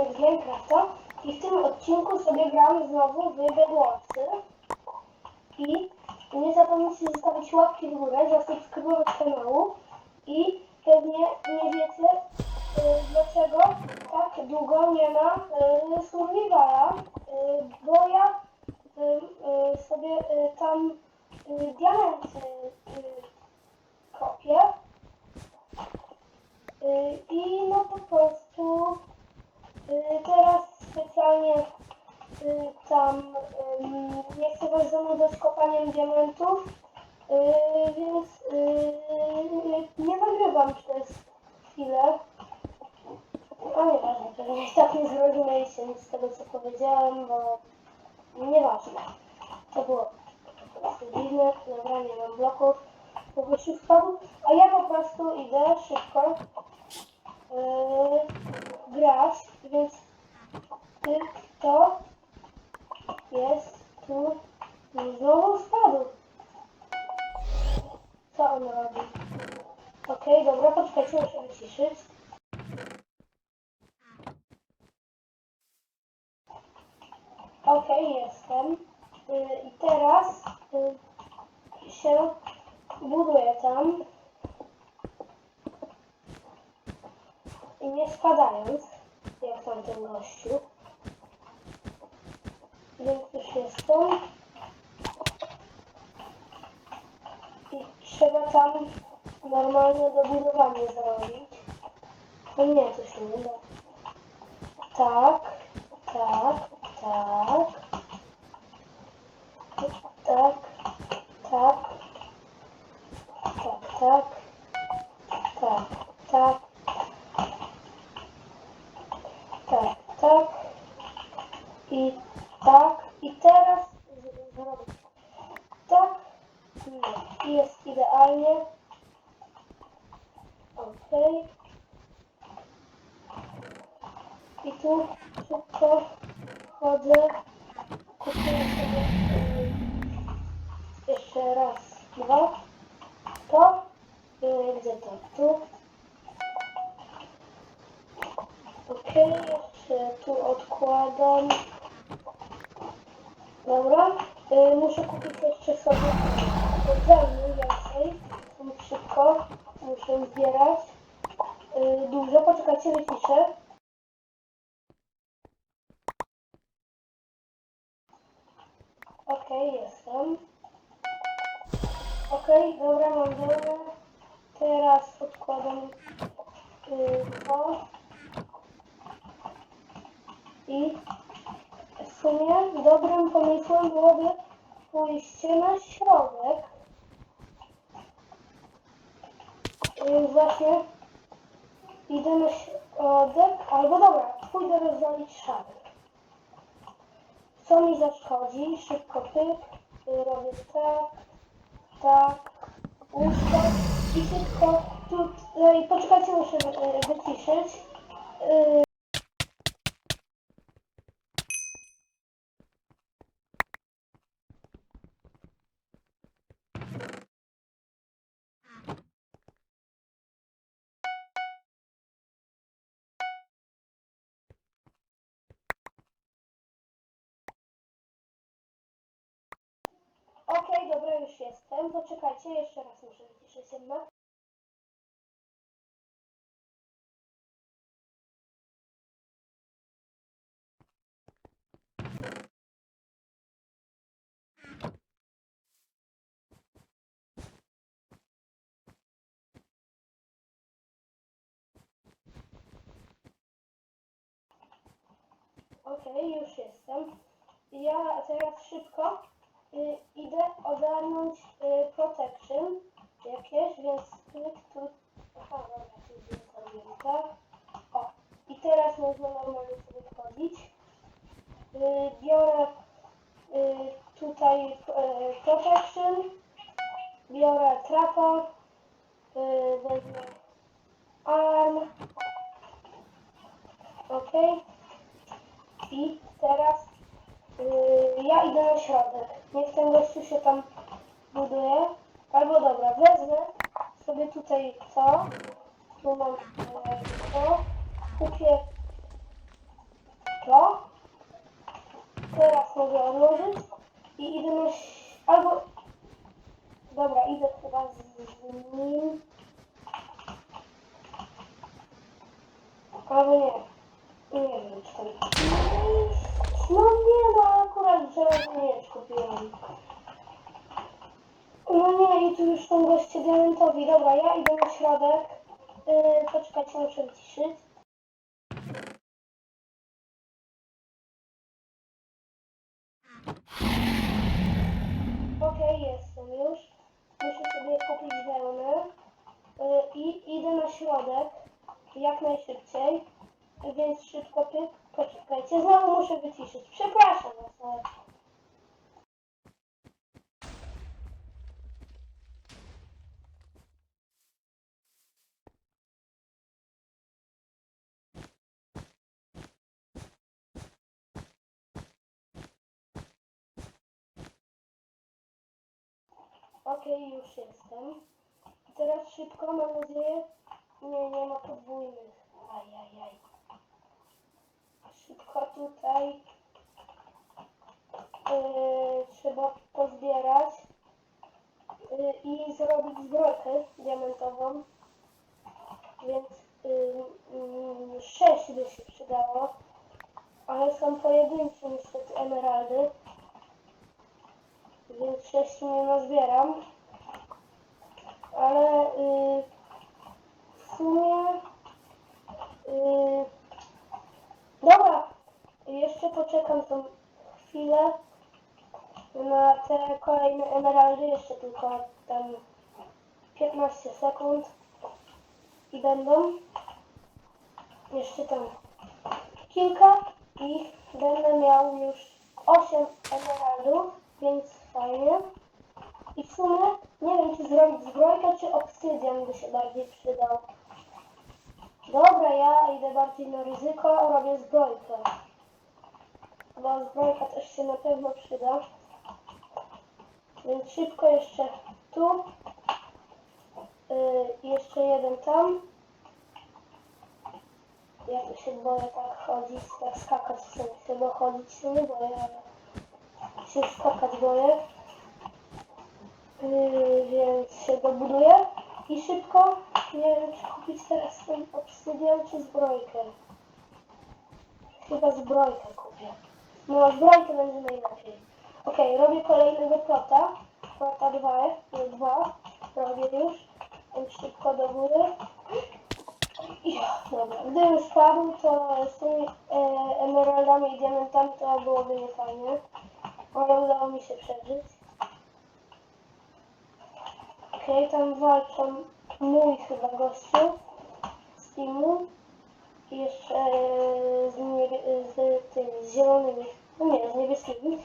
odcinek z Minecrafta i w tym odcinku sobie gram znowu w Bedwarsy i nie zapomnijcie zostawić łapki w górę, zasubskrybować kanału. I pewnie nie wiecie y, dlaczego tak długo nie ma y, Survivora, y, bo ja y, y, sobie y, tam y, diamenty y, kopię. Y, i no po prostu specjalnie y, tam ym, nie chcę was zanudzać kopaniem diamentów, y, więc y, nie nagrywam przez chwilę. A nieważne, pewnie i tak nie zrozumieliście nic z tego co powiedziałem, bo nieważne. To było po prostu dziwne, dobra, nie mam bloków, po prostu spadł, a ja po prostu idę szybko yy, grać, więc ty, to jest tu znowu spadł. Co on robi? Okej, dobra, poczekajcie, muszę wyciszyć. Okej, jestem. Y, I teraz y, się buduję tam. I nie spadając, jak tamten gościu. Więc już jestem. I trzeba tam normalne dobudowanie zrobić. No nie, to się nie da. Tak, tak, tak. Tak, tak. Tak, tak. Tak, tak. Tak, tak. I tak. I teraz z- zrobię tak. Nie. I jest idealnie. I tu szybko chodzę. Kupuję sobie y, jeszcze raz, dwa. To. Y, gdzie to? Tu. Okej, jeszcze tu odkładam. Dobra. Y, muszę kupić jeszcze sobie podzielny więcej. Więc szybko muszę zbierać. Y, dużo, poczekajcie, wyciszę. Okej, jestem. Okej, dobra, mam wolne. Teraz odkładam y, to. I w sumie dobrym pomysłem byłoby pójście na środek. Y, właśnie idę na środek, albo dobra, pójdę rozwalić szafę. Co mi zaszkodzi? Szybko pyk, y, robię tak, tak, łóżko i szybko tutaj, poczekajcie, muszę y, wyciszyć. Okej, dobra, już jestem. Poczekajcie, jeszcze raz muszę wyciszyć jednak. Okej, już jestem. Ja teraz szybko y, idę ogarnąć y, protection jakieś, więc klik tu. Aha, dobra, tu zrobiłem, tak? O, i teraz można normalnie sobie wchodzić. Y, biorę y, tutaj y, protection, biorę trapa, y, wezmę arm, ok, i teraz Yy, ja idę na środek. Niech ten gościu się tam buduje. Albo dobra, wezmę sobie tutaj to. Tu mam e, to. Kupię to. Teraz mogę odłożyć i idę na... albo... Dobra, idę chyba z nim. Albo nie. Nie wiem, czy tam... No nie, no akurat żelazny miecz kupiłem. No nie, i tu już są goście diamentowi. Dobra, ja idę na środek. Yy, poczekajcie, muszę wyciszyć. Okej, jestem już. Muszę sobie kupić wełnę. Yy, I idę na środek jak najszybciej. Więc szybko. Poczekajcie, znowu muszę wyciszyć. Przepraszam was. ale- Okej, już jestem. Teraz szybko, mam nadzieję. Nie, nie ma podwójnych. Ajajaj. Szybko tutaj yy, trzeba pozbierać yy, i zrobić zbrojkę diamentową. Więc yy, yy, sześć by się przydało. Ale są pojedyncze niestety emeraldy. Więc sześć nie nazbieram. Ale yy, w sumie yy, dobra, jeszcze poczekam tą chwilę na te kolejne emeraldy, jeszcze tylko tam 15 sekund i będą jeszcze tam kilka i będę miał już 8 emeraldów, więc fajnie. I w sumie nie wiem, czy zrobić zbrojkę, czy obsydian by się bardziej przydał. Dobra, ja idę bardziej na ryzyko, robię zbrojkę. Bo zbrojka też się na pewno przyda. Więc szybko jeszcze tu. Yy, jeszcze jeden tam. Ja tu się boję tak chodzić, tak skakać w sumie. Chyba chodzić się nie boję, ale się skakać boję. Yy, więc się dobuduję i szybko nie wiem czy kupić teraz ten obsydian czy zbrojkę. Chyba zbrojkę kupię. No zbrojkę będzie najlepiej. Okej, robię kolejnego plota. Plota 2, nie 2. Robię już. Szybko do góry. Dobra, gdybym spadł, to z tymi e, emeraldami i diamentami to byłoby niefajnie. Ale udało mi się przeżyć. Okej, tam walczą mój chyba gościu z teamu. I jeszcze e, z, z tymi, zielonymi, no nie, z niebieskimi.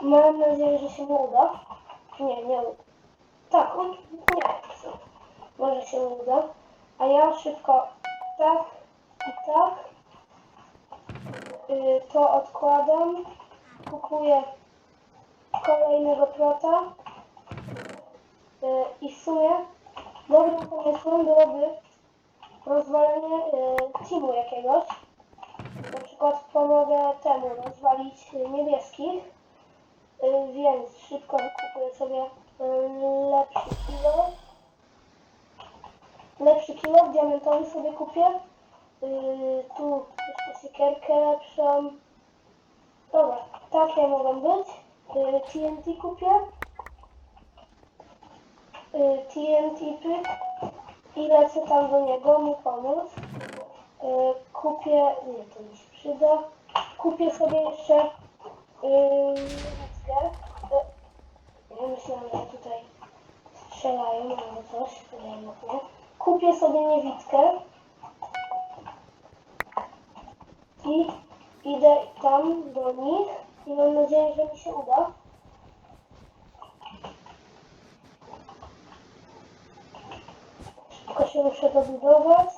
Mam nadzieję, że się mu uda. Nie, nie uda. Tak, on, nie, może się uda. A ja szybko tak i tak y, to odkładam. Kupuję kolejnego plota. Y, I w sumie dobrym pomysłem byłoby rozwalenie y, teamu jakiegoś. Na przykład pomogę temu rozwalić niebieskich. Y, więc szybko kupuję sobie lepszy kilo. Lepszy kilo, diamentowy sobie kupię. Tu jeszcze siekierkę lepszą. Dobra, takie mogą być. TNT kupię. Y, TNT pyk i lecę tam do niego mu pomóc. Y, kupię, nie to mi się przyda, kupię sobie jeszcze nitkę. Y, ja myślałam, że tutaj strzelają albo coś, jednak nie. Kupię sobie niewidkę i idę tam do nich i mam nadzieję, że mi się uda. Się muszę dobudować.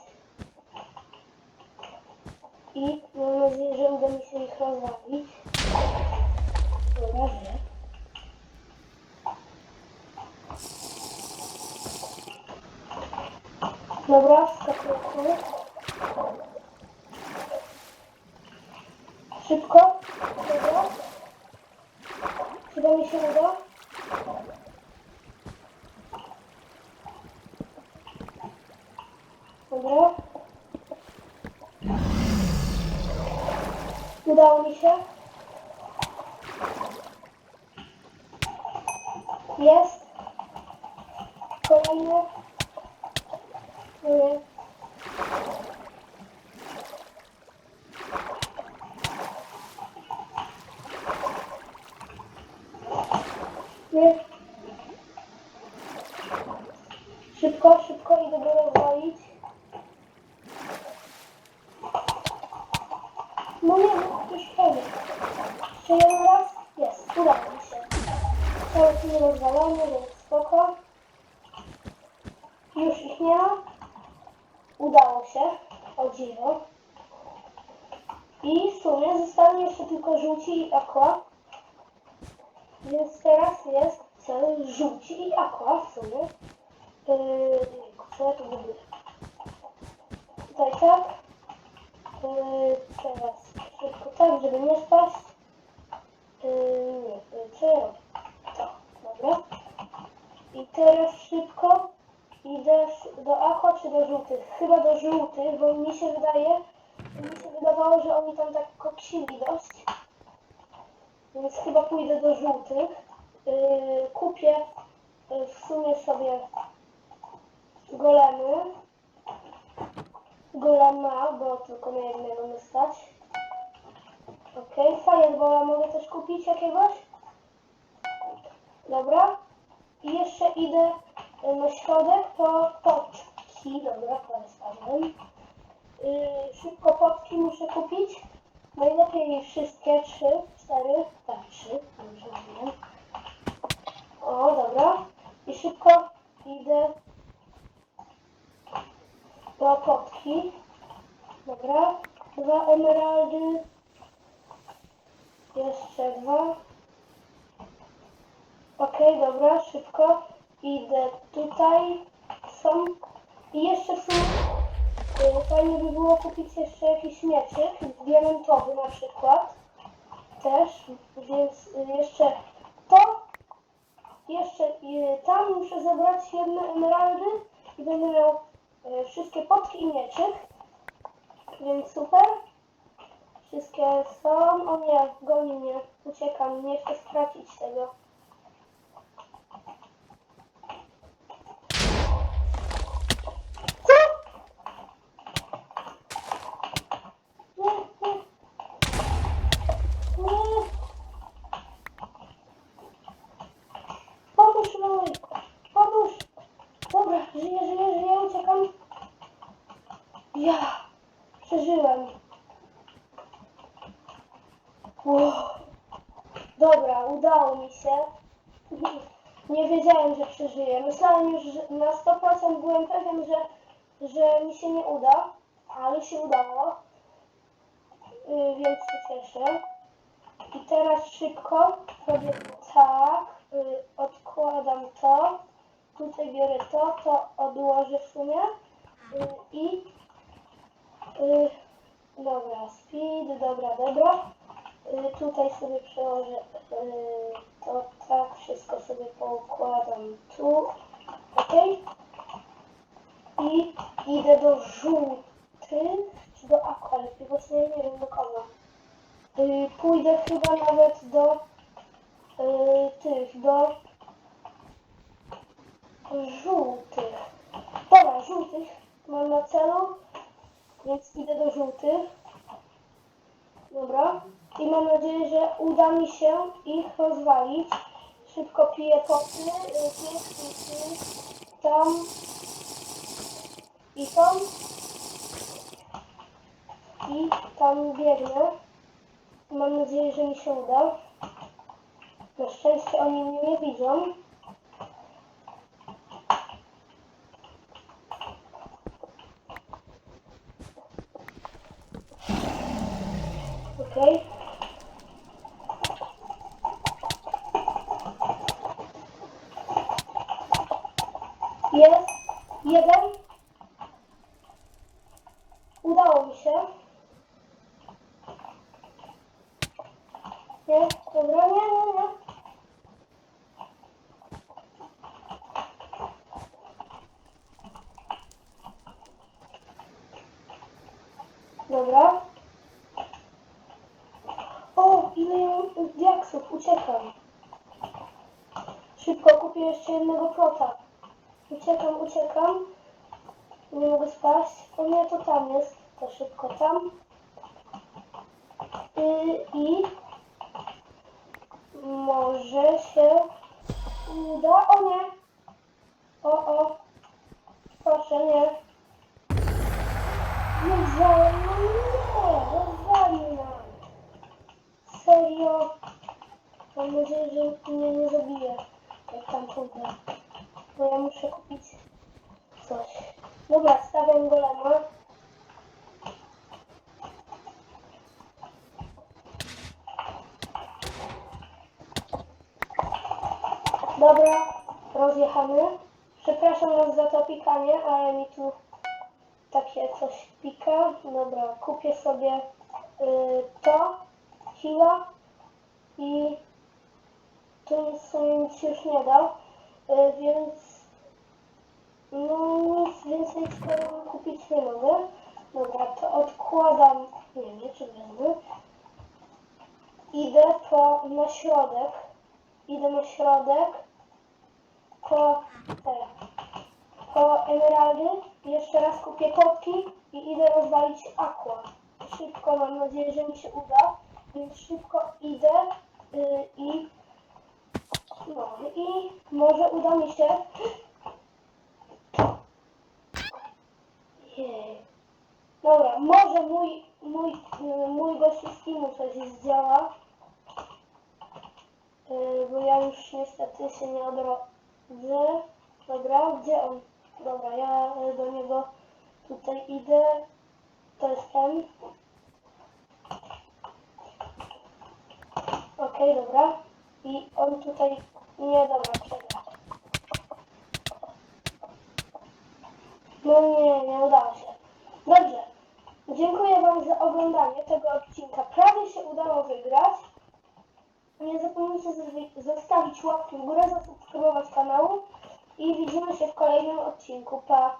I mam nadzieję, że uda mi się ich rozwalić. Dobra, że. Dobra, skakujemy. Szybko. Dobra. To mi się uda? Dobra. Udało mi się. Jest. Kolejny. Nie. Jeszcze tylko żółci i aqua. Więc teraz jest cel żółci i aqua w sumie. Yy, co ja tu buduję? Tutaj tak. Yy, teraz szybko tak, żeby nie spaść. Yy, nie, co ja robię? To, dobra. I teraz szybko idę do aqua czy do żółtych? Chyba do żółtych, bo mi się wydaje, mi się wydawało, że oni tam tak koksili dość. Więc chyba pójdę do żółtych. Yy, kupię yy, w sumie sobie golemy. Golema, bo tylko na jednego my stać. Okej, Firebola mogę też kupić jakiegoś? Dobra. I jeszcze idę y, na środek po potki. Dobra, to jest. Szybko potki muszę kupić. Najlepiej wszystkie trzy, cztery, tak trzy, wiem. O, dobra. I szybko idę do potki. Dobra. Dwa emeraldy. Jeszcze dwa. Okej, dobra, szybko. Idę tutaj. Są. I jeszcze są. Y, Fajnie by było kupić jeszcze jakiś mieczyk, diamentowy na przykład. Też, więc y, jeszcze to. Jeszcze y, tam muszę zebrać jedne emeraldy i będę miał wszystkie potki i mieczyk. Więc super. Wszystkie są. O nie, goni mnie. Uciekam, nie chcę stracić tego. Co? Nie, nie. Nie. Pomóż mój. Pomóż. Dobra, żyję, żyję, żyję, uciekam. Ja przeżyłem. Dobra, udało mi się. Nie wiedziałem, że przeżyję. Myślałem już, że na 100% byłem pewien, że, że mi się nie uda, ale się udało. Yy, więc się cieszę. I teraz szybko robię tak. Yy, odkładam to. Tutaj biorę to, to odłożę w sumie. Yy, I dobra, speed, dobra, dobra. Tutaj sobie przełożę y, to tak, wszystko sobie poukładam tu, ok? I idę do żółtych, czy do aqua, lepiej właśnie nie wiem do kogo. Y, Pójdę chyba nawet do y, tych, do żółtych. Dobra, żółtych mam na celu, więc idę do żółtych. Dobra. I mam nadzieję, że uda mi się ich rozwalić. Szybko piję poty. Tam. I tam. I tam biegnę. Mam nadzieję, że mi się uda. Na szczęście oni mnie nie widzą. Okej. Jest. Jeden. Udało mi się. Nie, dobra, nie, nie, nie. Dobra. O, ile diaksów, uciekam. Szybko kupię jeszcze jednego plota. Uciekam, uciekam. Nie mogę spaść. O nie, to tam jest. To szybko tam. Y, I może się uda. O nie. O, o. Proszę, nie. Rozwalę, no nie, rozwali nam. Serio. Mam nadzieję, że mnie nie zabije, jak tam pójdę. Bo ja muszę kupić coś. Dobra, stawiam golema. Dobra, rozjechany. Przepraszam was za to pikanie, ale mi tu takie coś pika. Dobra, kupię sobie y, to, kilo i tu nic nic już nie da, y, więc no nic więcej skoro kupić nie mogę. Dobra, to odkładam, nie wiem, czy wezmę. Idę po, na środek, idę na środek po te, po emeraldy, jeszcze raz kupię kotki i idę rozwalić aqua. Szybko, mam nadzieję, że mi się uda, więc szybko idę y, i no i może uda mi się. Jej. Dobra, może mój, mój, mój gościu z teamu coś zdziała. Y, Bo ja już niestety się nie odrodzę. Dobra, gdzie on? Dobra, ja do niego tutaj idę. To jest ten. Okej, dobra. I on tutaj... Nie, dobra, przegra. No nie, nie udało się. Dobrze. Dziękuję Wam za oglądanie tego odcinka. Prawie się udało wygrać. Nie zapomnijcie zostawić łapki w górę, zasubskrybować kanału i widzimy się w kolejnym odcinku. Pa!